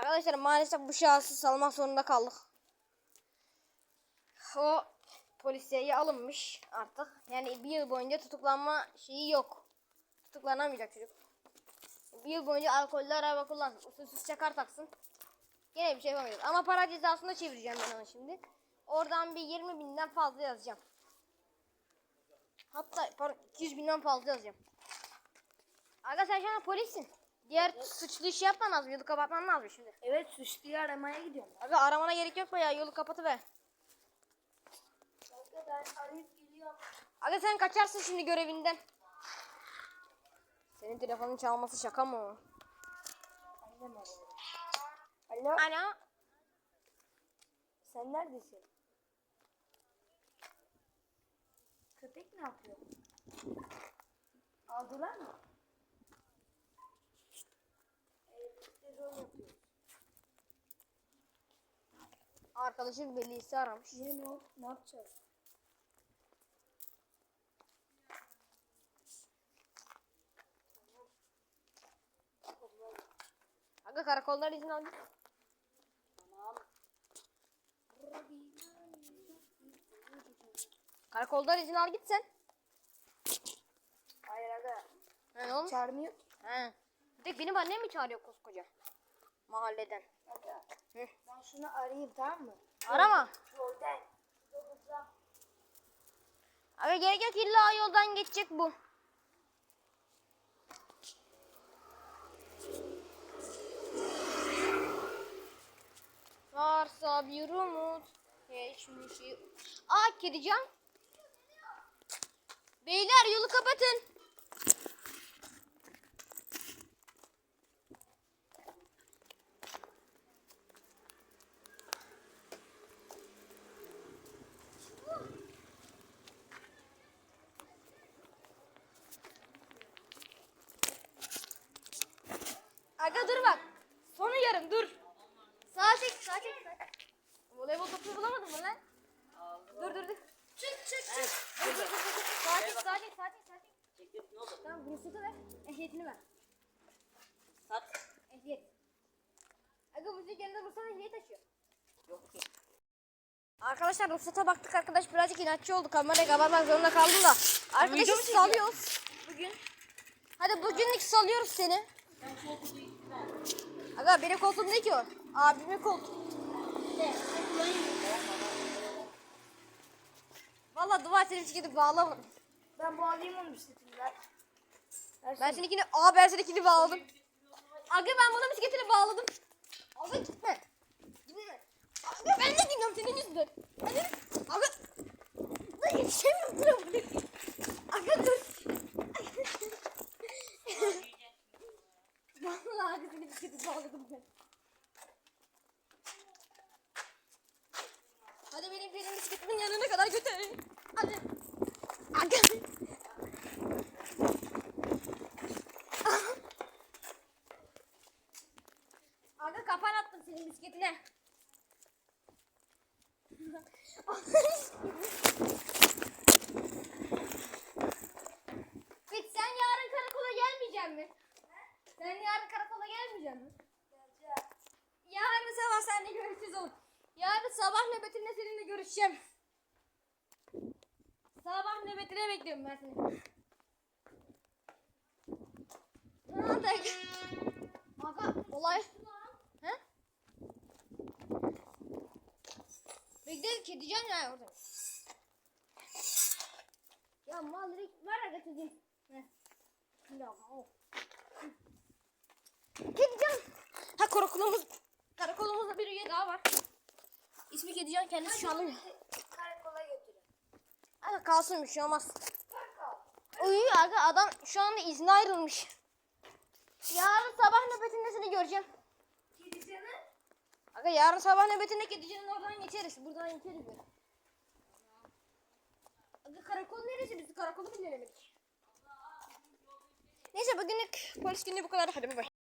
Arkadaşlar maalesef bu şahsı salmak zorunda kaldık. O polisiye alınmış artık. Yani bir yıl boyunca tutuklanma şeyi yok. Tutuklanamayacak çocuk. Bir yıl boyunca alkollü araba kullansın. Usulsüz çakar taksın. Gene bir şey yapamayacağız. Ama para cezasını çevireceğim ben onu şimdi. Oradan bir 20 binden fazla yazacağım. Hatta pardon 200 binden fazla yazacağım. Aga sen şu an polissin. Diğer suçlu iş yapman lazım. Yolu kapatman lazım şimdi. Evet suçluyu aramaya gidiyorum. Aga aramana gerek yok be ya. Yolu kapatıver. Kanka ben arayıp geliyorum. Aga sen kaçarsın şimdi görevinden. Senin telefonun çalması şaka mı? Annem. Alo Alo. sen neredesin? Köpek ne yapıyor? Aldılar mı? Evet, biz rol yapıyoruz. Arkadaşın velisi aramış. Yine ne, ne yapacağız? Aga karakoldan izin al. git. Karakoldan izin al git sen. Hayır aga. Ha, ne olmuş? Çağırmıyor. He. Bir tek benim annem mi çağırıyor koskoca? Mahalleden. Aga. Hı. Ben şunu arayayım tamam mı? Arama. Yoldan. Yoldan. Aga gerek yok illa yoldan geçecek bu. Varsa bir umut geçmişi. Aa kedican. Beyler yolu kapatın. Dur, dur. Sağa çek sağa çek sağa çek sağa çek. Çektim ne oldu? Tamam ruhsatı ver. Ehliyetini ver. Sat. Ehliyet. Aga bu yanında ruhsat ehliyet taşıyor. Yok ki. Arkadaşlar ruhsata baktık arkadaş birazcık inatçı oldu. Kamerayı kapatmak zorunda kaldım da. Arkadaşı salıyoruz. Bugün. Hadi bugünlük salıyoruz seni. Ben koltuğu. Aga benim koltuğum değil ki o. Abimin koltuğu. Valla dua senin bisikleti bağlamadım. Ben bağlayayım onu bisikletini ver. Ben sen. seninkini, aa ben seninkini bağladım. Aga ben bunun bisikletini bağladım. Aga gitme. Gitme. Aga ben de gidiyorum senin yüzünden. Hadi. Aga. Lan yetişemiyorum. Aga dur. Vallahi aga senin bisikleti bağladım ben. Hadi benim benim bisikletimin yanına kadar götürün. Hadi. Aga. Kapan attım senin bisikletine. Peki sen yarın karakola gelmeyecek mi? Sen yarın karakola gelmeyecek mi? Yarın sabah seninle görüşeceğiz oğlum. Yarın sabah nöbetinde seninle görüşeceğim. Sabah nöbetine bekliyorum ben seni. Hadi. Aga olay. He? Bekle kedicen ya orada. Ya mal direkt var aga çocuğum. Şimdi. Kedicen. Ha karakolumuz. Karakolumuzda bir üye daha var. İsmi Kedicen kendisi şu anda. Aga kalsın bir şey olmaz. Uyuyor aga adam şu anda izne ayrılmış. Yarın sabah nöbetinde seni göreceğim. Gideceğini Aga yarın sabah nöbetinde Kedici'nin oradan geçeriz. Buradan geçeriz böyle. Aga karakol neresi? Biz karakolu bilemedik. Neyse bugünlük polis günlüğü bu kadar. Hadi bay bay.